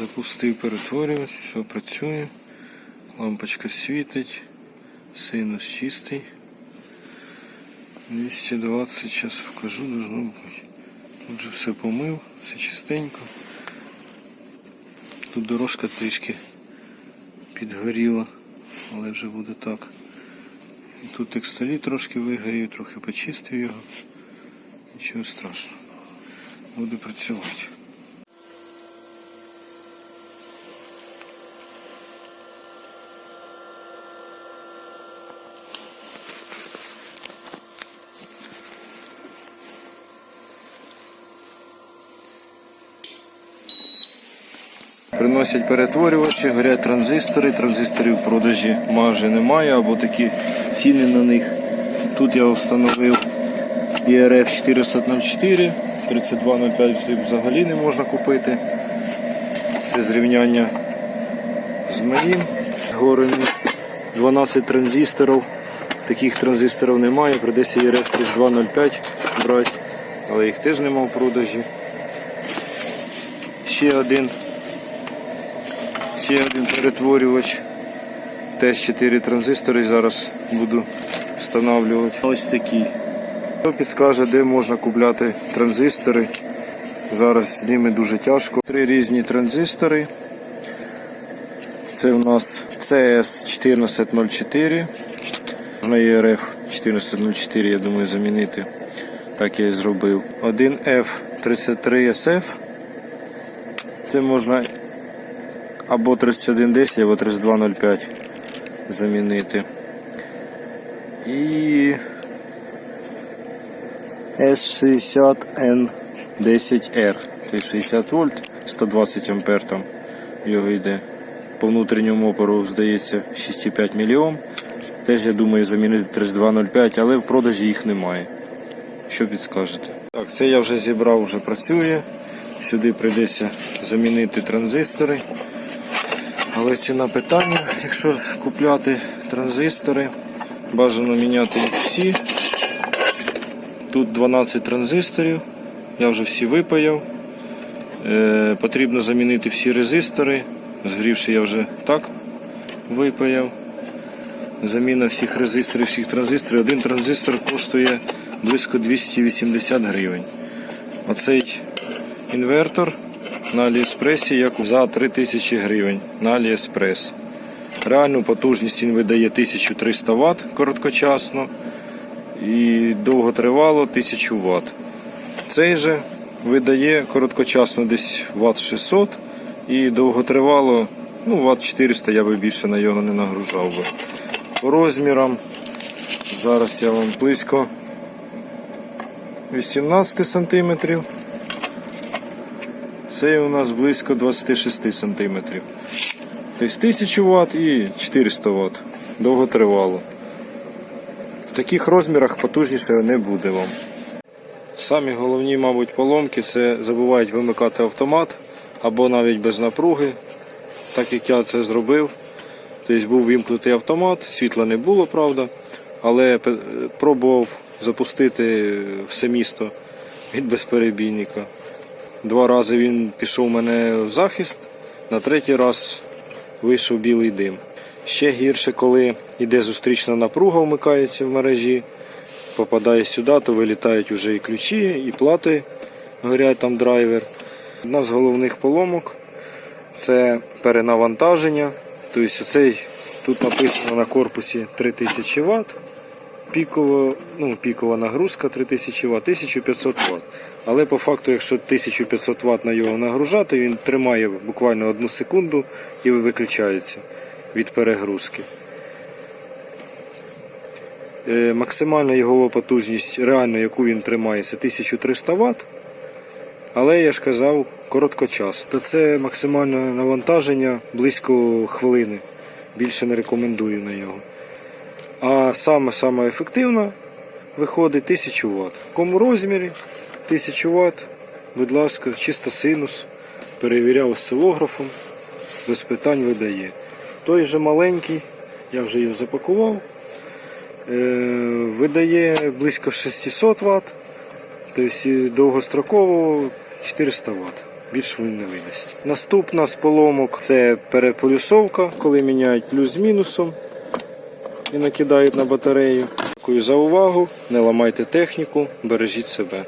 Запустив перетворювач, все працює. Лампочка світить. Синус чистий. 220, зараз покажу, должно бути. Тут вже все помив, все чистенько. Тут дорожка трішки підгоріла, але вже буде так. Тут текстолі трошки вигорів, трохи почистив його. Нічого страшного. Буде працювати. Приносять перетворювачі, горять транзистори, транзисторів в продажі майже немає, або такі ціни на них. Тут я встановив IRF 404, 3205 взагалі не можна купити. Це зрівняння з моїм горем. 12 транзисторів. Таких транзисторів немає, придеться IRF 3205 брати, але їх теж немає в продажі. Ще один Ще один перетворювач. Теж 4 транзистори зараз буду встановлювати. Ось такий. Хто підскаже, де можна купляти транзистори. Зараз з ними дуже тяжко. Три різні транзистори. Це у нас CS1404. Можна ERF 1404, я думаю, замінити. Так я і зробив. Один F33SF. Це можна або 3110, або 3205 замінити. І S60N10R. Тобто 60 вольт, 120 ампер там його йде. По внутрішньому опору, здається, 6,5 мільйон. Теж я думаю замінити 3205, але в продажі їх немає. Що підскажете? Так, це я вже зібрав, вже працює. Сюди прийдеться замінити транзистори. Але ціна питання, якщо купляти транзистори, бажано міняти їх всі. Тут 12 транзисторів, я вже всі випаяв. Е, потрібно замінити всі резистори. Згрівши я вже так випаяв. Заміна всіх резисторів, всіх транзисторів. Один транзистор коштує близько 280 гривень. Оцей інвертор на Аліекспресі як за 3000 гривень на Аліекспрес. Реальну потужність він видає 1300 Вт короткочасно і довготривало 1000 Вт. Цей же видає короткочасно десь Вт 600 і довготривало ну, Вт 400 я би більше на його не нагружав би. По розмірам зараз я вам близько 18 сантиметрів. Цей у нас близько 26 см. Тобто 1000 Вт і 400 Вт. Довго тривало. В таких розмірах потужніше не буде вам. Самі головні, мабуть, поломки це забувають вимикати автомат або навіть без напруги, так як я це зробив. Тобто був вімкнутий автомат, світла не було, правда, але пробував запустити все місто від безперебійника. Два рази він пішов у мене в захист, на третій раз вийшов білий дим. Ще гірше, коли йде зустрічна напруга, вмикається в мережі, попадає сюди, то вилітають вже і ключі, і плати горять там драйвер. Одна з головних поломок це перенавантаження. Тобто оцей, тут написано на корпусі 3000 Вт, пікова, ну, пікова нагрузка 3000 Вт, 1500 Вт. Але по факту, якщо 1500 Вт на його нагружати, він тримає буквально одну секунду і виключається від перегрузки. Е, Максимальна його потужність, реально, яку він тримає, це 1300 Вт. Але я ж казав, короткочасно. То це максимальне навантаження близько хвилини. Більше не рекомендую на його. А саме саме ефективно виходить 1000 Вт. В якому розмірі 1000 Вт, будь ласка, чисто синус. Перевіряв осцилографом, без питань видає. Той же маленький, я вже його запакував. Е, видає близько 600 Вт, тобто довгостроково 400 Вт. більше він не видасть. Наступна з поломок це переполюсовка, коли міняють плюс з мінусом і накидають на батарею. Дякую за увагу. Не ламайте техніку, бережіть себе.